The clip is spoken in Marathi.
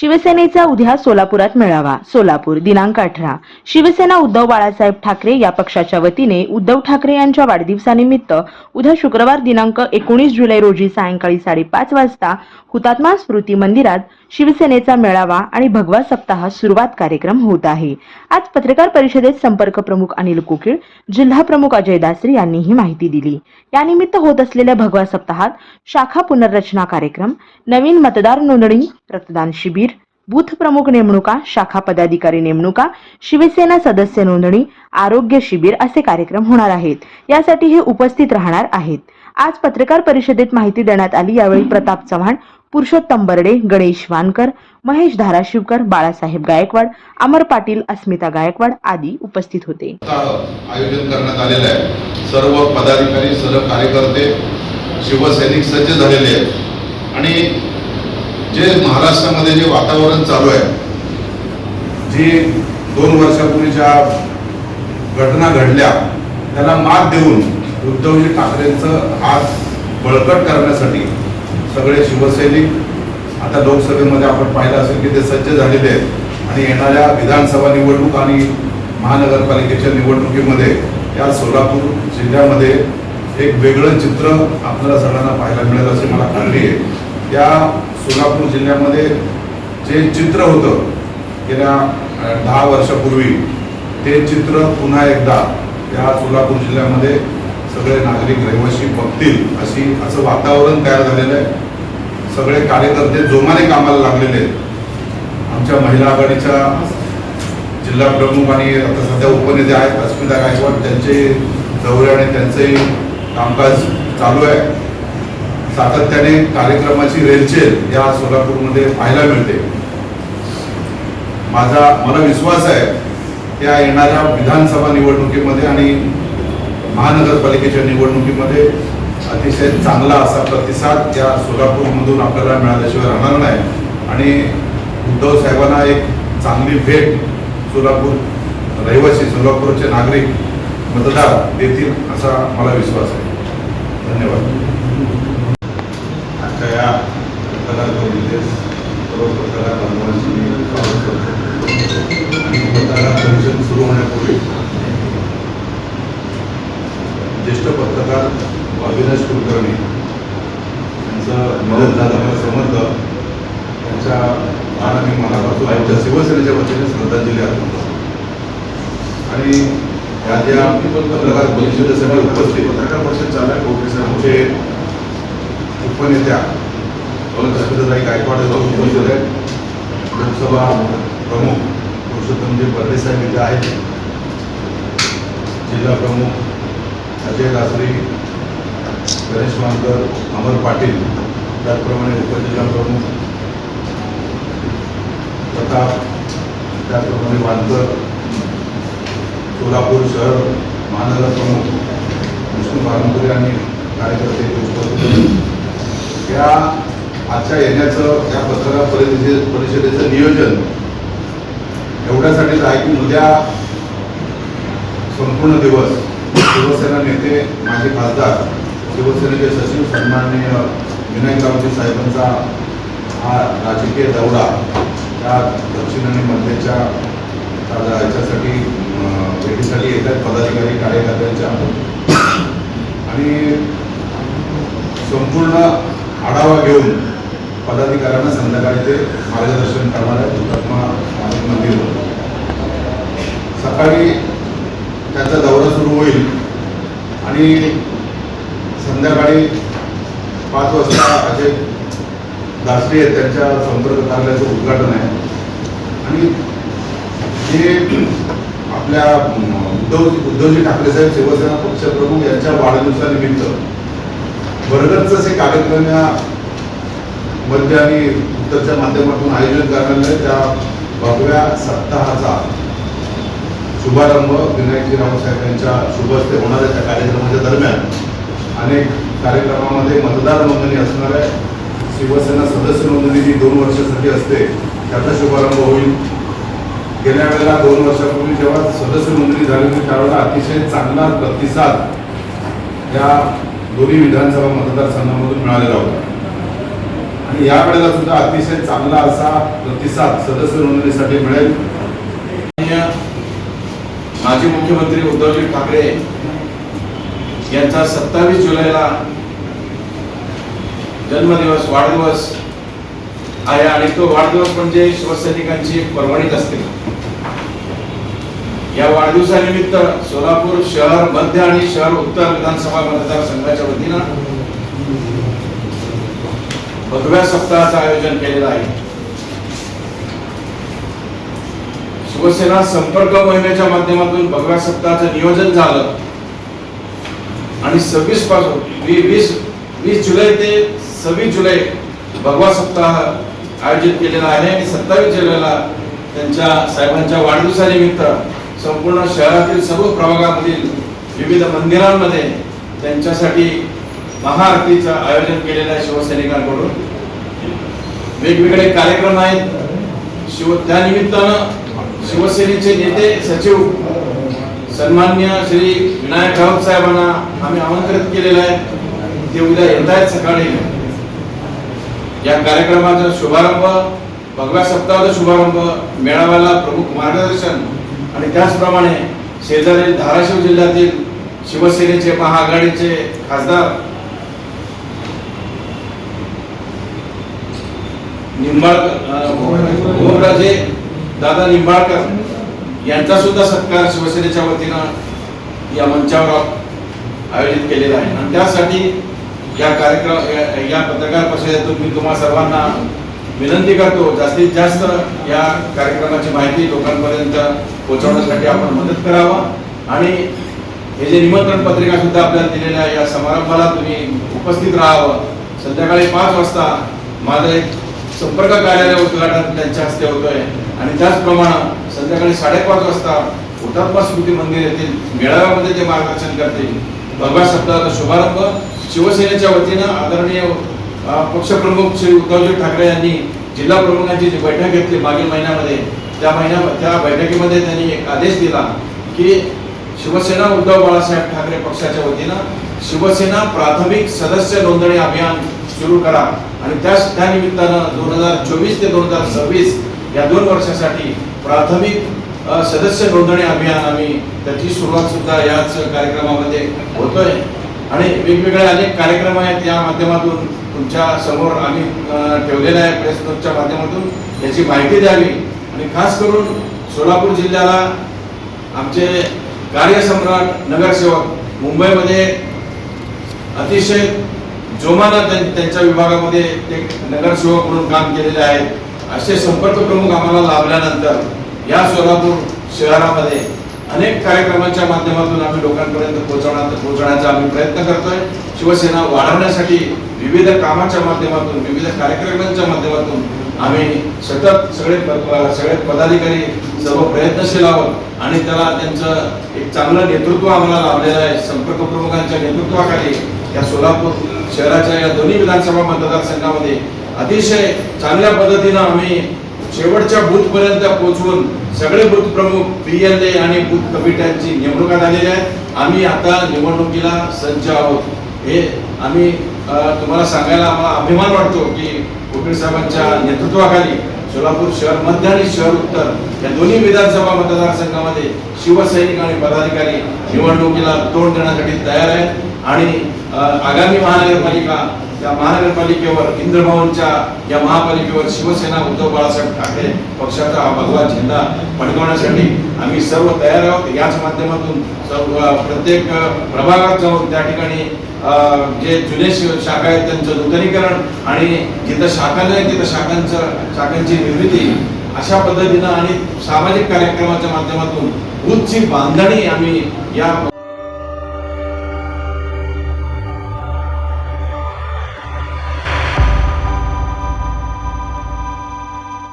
शिवसेनेचा उद्या सोलापुरात मेळावा. सोलापूर दिनांक अठरा. शिवसेना उद्धव बाळासाहेब ठाकरे या पक्षाच्या वतीने उद्धव ठाकरे यांच्या वाढदिवसानिमित्त उद्या शुक्रवार दिनांक एकोणीस जुलै रोजी सायंकाळी साडेपाच वाजता हुतात्मा स्मृती मंदिरात शिवसेनेचा मेळावा आणि भगवा सप्ताह सुरुवात कार्यक्रम होत आहे. आज पत्रकार परिषदेत संपर्क प्रमुख अनिल कोकिळ जिल्हा प्रमुख अजय दासरे यांनी ही माहिती दिली. यानिमित्त होत असलेल्या भगवा सप्ताहात शाखा पुनर्रचना कार्यक्रम नवीन मतदार नोंदणी रक्तदान शिबिर बूथ प्रमुख नेमणुका शाखा पदाधिकारी नेमणुका शिवसेना सदस्य नोंदणी आरोग्य शिबिर असे कार्यक्रम होणार आहेत. यासाठी हे उपस्थित राहणार आहेत. आज पत्रकार परिषदेत माहिती देण्यात आली. यावेळी प्रताप चव्हाण पुरुषोत्तम बर्डे गणेश वानकर महेश धाराशिवकर बाळासाहेब गायकवाड अमर पाटील अस्मिता गायकवाड आदी उपस्थित होते. आयोजन करण्यात आलेलं आहे. सर्व पदाधिकारी सर्व कार्यकर्ते शिवसैनिक सज्ज झालेले आहेत. आणि जे महाराष्ट्रामध्ये जे वातावरण चालू आहे जी दोन वर्षापूर्वीच्या घटना घडल्या त्याला मात देऊन उद्धवजी ठाकरेंचं हात बळकट करण्यासाठी सगळे शिवसैनिक आता लोकसभेमध्ये आपण पाहिलं असेल की ते सज्ज झालेले आहेत. आणि येणाऱ्या विधानसभा निवडणूक आणि महानगरपालिकेच्या निवडणुकीमध्ये या सोलापूर जिल्ह्यामध्ये एक वेगळं चित्र आपल्याला सगळ्यांना पाहायला मिळेल अशी मला खात्री आहे. त्या सोलापूर जिल्ह्यामध्ये जे चित्र होतं गेल्या दहा वर्षापूर्वी ते चित्र पुन्हा एकदा या सोलापूर जिल्ह्यामध्ये सगळे नागरिक रहिवासी बघतील अशी असं वातावरण तयार झालेलं आहे. सगळे कार्यकर्ते जोमाने कामाला लागलेले आहेत. आमच्या महिला आघाडीच्या जिल्हा प्रमुख आणि आता सध्या उपनेते आहेत अस्मिता गायकवाड त्यांचे दौरे आणि त्यांचंही कामकाज चालू आहे. सातत्याने कार्यक्रमाची रेलचेल या सोलापूरमध्ये पाहायला मिळते. माझा मला विश्वास आहे त्या येणाऱ्या विधानसभा निवडणुकीमध्ये आणि महानगरपालिकेच्या निवडणुकीमध्ये अतिशय चांगला असा प्रतिसाद या सोलापूरमधून आपल्याला मिळाल्याशिवाय राहणार नाही. आणि उद्धव साहेबांना एक चांगली भेट सोलापूर रहिवासी सोलापूरचे नागरिक मतदार देतील असा मला विश्वास आहे. धन्यवाद. आजच्या या पत्रकार परिषदेस सर्व पत्रकार बांधवांशी मी स्वागत करतो आणि पत्रकार परिषद सुरू होण्यापूर्वी ज्येष्ठ पत्रकार अविनाश कुलकर्णी यांचं निधन झालं मला समजलं त्यांच्या लहान आणि मनापासून आमच्या शिवसेनेच्या वतीने श्रद्धांजली अर्पण आणि या ज्या पत्रकार परिषदेसाठी उपस्थित पत्रकार परिषद चालू आहे आमचे उपनेत्या अस्मिताताई गायकवाड उपस्थित आहेत. लोकसभा प्रमुख पुरुषोत्तमजी बर्डे इथे आहेत. जिल्हा प्रमुख अजय दासरी गणेश मानकर अमर पाटील त्याचप्रमाणे उपजिल्हा प्रमुख प्रताप त्याचप्रमाणे वानकर सोलापूर शहर महानगर प्रमुख विष्णू बारंपुरे आणि कार्यकर्ते उपस्थित या आजच्या येण्याचं या पत्रकार परिषदे परिषदेचं नियोजन एवढ्यासाठीच आहे की उद्या संपूर्ण दिवस शिवसेना नेते माजी खासदार शिवसेनेचे सचिव सन्माननीय विनायक रावजी साहेबांचा हा राजकीय दौरा त्या दक्षिण आणि मध्यच्या त्या याच्यासाठी भेटीसाठी येतात पदाधिकारी कार्यकर्त्यांच्या. आणि संपूर्ण आढावा घेऊन पदाधिकाऱ्यांना संध्याकाळी ते मार्गदर्शन करणार आहे हुतात्मा स्मारक मंदिर सकाळी त्याचा दौरा सुरू होईल आणि संध्याकाळी पाच वाजता अजय दासरी आहेत त्यांच्या संपर्क कार्यालयाचं उद्घाटन आहे. आणि जे आपल्या उद्धव उद्धवजी ठाकरे साहेब शिवसेना पक्षप्रमुख यांच्या वाढदिवसानिमित्त बर्गरचं जे कार्यक्रम या मध्य आणि उत्तरच्या माध्यमातून आयोजन करण्यात आलं. त्या भगव्या सप्ताहाचा शुभारंभ विनायकजी रावसाहेब यांच्या शुभ हस्ते होणार आहे त्या कार्यक्रमाच्या दरम्यान. अनेक कार्यक्रमामध्ये मतदार नोंदणी असणार आहे. शिवसेना सदस्य नोंदणी जी दोन वर्षासाठी असते. त्याचा शुभारंभ होईल. गेल्या वेळेला दोन वर्षापूर्वी जेव्हा सदस्य नोंदणी झाली होती त्यावेळेला अतिशय चांगला प्रतिसाद या दोन्ही विधानसभा मतदारसंघामधून मिळालेला होता. आणि यावेळेला सुद्धा अतिशय चांगला असा प्रतिसाद सदस्य नोंदणीसाठी मिळेल. माजी मुख्यमंत्री उद्धवजी ठाकरे यांचा सत्तावीस जुलैला जन्मदिवस वाढदिवस आहे. आणि तो वाढदिवस म्हणजे शिवसैनिकांची पर्वणीच असते. या वाढदिवसानिमित्त सोलापूर शहर मध्य आणि शहर उत्तर विधानसभा मतदारसंघाच्या वतीनं भगव्या सप्ताहाचं आयोजन केलेलं आहे. शिवसेना संपर्क मोहिमेच्या माध्यमातून भगव्या सप्ताहाचं नियोजन झालं. आणि सव्वीसपासून वी- वीस वीस जुलै ते सव्वीस जुलै भगवा सप्ताह आयोजित केलेला आहे आणि सत्तावीस जुलैला त्यांच्या साहेबांच्या वाढदिवसानिमित्त संपूर्ण शहरातील सर्व प्रभागामधील विविध मंदिरांमध्ये त्यांच्यासाठी महाआरतीचं आयोजन केलेलं आहे शिवसैनिकांकडून. वेगवेगळे कार्यक्रम आहेत. शिव त्यानिमित्तानं शिवसेनेचे नेते सचिव सन्मान्य श्री विनायक राऊत साहेबांना आम्ही आमंत्रित केलेलं आहे. ते उद्या येत आहेत सकाळी. या कार्यक्रमाचा शुभारंभ भगव्या सप्ताहाचा शुभारंभ मेळाव्याला प्रमुख मार्गदर्शन आणि त्याचप्रमाणे शेजारील धाराशिव जिल्ह्यातील शिवसेनेचे महाआघाडीचे खासदार निंबाळकर दादा निंबाळकर यांचा सुद्धा सत्कार शिवसेनेच्या वतीनं या मंचावर आयोजित केलेला आहे. आणि त्यासाठी या कार्यक्रम या- या पत्रकार परिषदेतून मी तुम्हा सर्वांना विनंती करतो जास्तीत जास्त या कार्यक्रमाची माहिती लोकांपर्यंत पोहोचवण्यासाठी आपण मदत करावं. आणि हे जे निमंत्रण पत्रिका सुद्धा आपल्याला दिलेल्या या समारंभाला तुम्ही उपस्थित राहावं. संध्याकाळी पाच वाजता माझं एक संपर्क कार्यालय उद्घाटन त्यांच्या हस्ते होतोय. आणि त्याचप्रमाणे संध्याकाळी साडेपाच वाजता हुतात्मा स्मृती मंदिर येथील मेळाव्यामध्ये ते मार्गदर्शन करतील. भगवा सप्ताहाचा शुभारंभ शिवसेनेच्या वतीनं आदरणीय पक्षप्रमुख श्री उद्धवजी ठाकरे यांनी जिल्हा प्रमुखांची जी बैठक घेतली मागील महिन्यामध्ये त्या महिन्या त्या बैठकीमध्ये त्यांनी एक आदेश दिला की शिवसेना उद्धव बाळासाहेब ठाकरे पक्षाच्या वतीनं शिवसेना प्राथमिक सदस्य नोंदणी अभियान सुरू करा. आणि त्या त्या निमित्तानं दोन हजार चोवीस ते दोन हजार सव्वीस या दोन वर्षासाठी प्राथमिक सदस्य नोंदणी अभियान आम्ही त्याची सुरुवात सुद्धा याच कार्यक्रमामध्ये होतोय. आणि वेगवेगळे अनेक कार्यक्रम आहेत या माध्यमातून तुमच्यासमोर आम्ही ठेवलेला आहे प्रेस क्लबच्या माध्यमातून. याची माहिती द्यावी. आणि खास करून सोलापूर जिल्ह्याला आमचे कार्यसम्राट नगरसेवक मुंबईमध्ये अतिशय जोमानं त्यां- त्यांच्या विभागामध्ये ते नगरसेवक म्हणून काम केलेले आहेत. असे संपर्क प्रमुख आम्हाला लाभल्यानंतर या सोलापूर शहरामध्ये अनेक कार्यक्रमांच्या माध्यमातून आम्ही लोकांपर्यंत पोहोचवण्याचा पोहोचण्याचा आम्ही प्रयत्न करतोय. शिवसेना वाढवण्यासाठी विविध कामाच्या माध्यमातून विविध कार्यक्रमांच्या माध्यमातून आम्ही सतत सगळे सगळे पदाधिकारी सर्व प्रयत्नशील आहोत आणि त्याला त्यांचं एक चांगलं नेतृत्व आम्हाला लाभलेलं आहे. संपर्क प्रमुखांच्या नेतृत्वाखाली या सोलापूर शहराच्या या दोन्ही विधानसभा मतदारसंघामध्ये अतिशय चांगल्या पद्धतीनं आम्ही शेवटच्या बूथपर्यंत पोहोचवून सगळे बूथ प्रमुख पी एल ए आणि बूथ कमिट्यांची नेमणुका झालेल्या आहेत आम्ही आता निवडणुकीला सज्ज आहोत. हे आम्ही तुम्हाला सांगायला आम्हाला अभिमान वाटतो की कोकिळ साहेबांच्या नेतृत्वाखाली सोलापूर शहर मध्य आणि शहर उत्तर या दोन्ही विधानसभा मतदारसंघामध्ये शिवसैनिक आणि पदाधिकारी निवडणुकीला तोंड देण्यासाठी तयार आहेत. आणि आगामी महानगरपालिका या महानगरपालिकेवर इंद्रभवनच्या या महापालिकेवर शिवसेना उद्धव बाळासाहेब ठाकरे पक्षाचा हा भगवा झेंडा फडकवण्यासाठी आम्ही सर्व तयार आहोत. याच माध्यमातून सर्व प्रत्येक प्रभागात जाऊन त्या ठिकाणी जे जुने शाखा आहेत त्यांचं नूतनीकरण आणि जिथं शाखा नाही तिथं शाखांचं शाखांची निर्मिती अशा पद्धतीनं आणि सामाजिक कार्यक्रमाच्या माध्यमातून उच्च बांधणी आम्ही या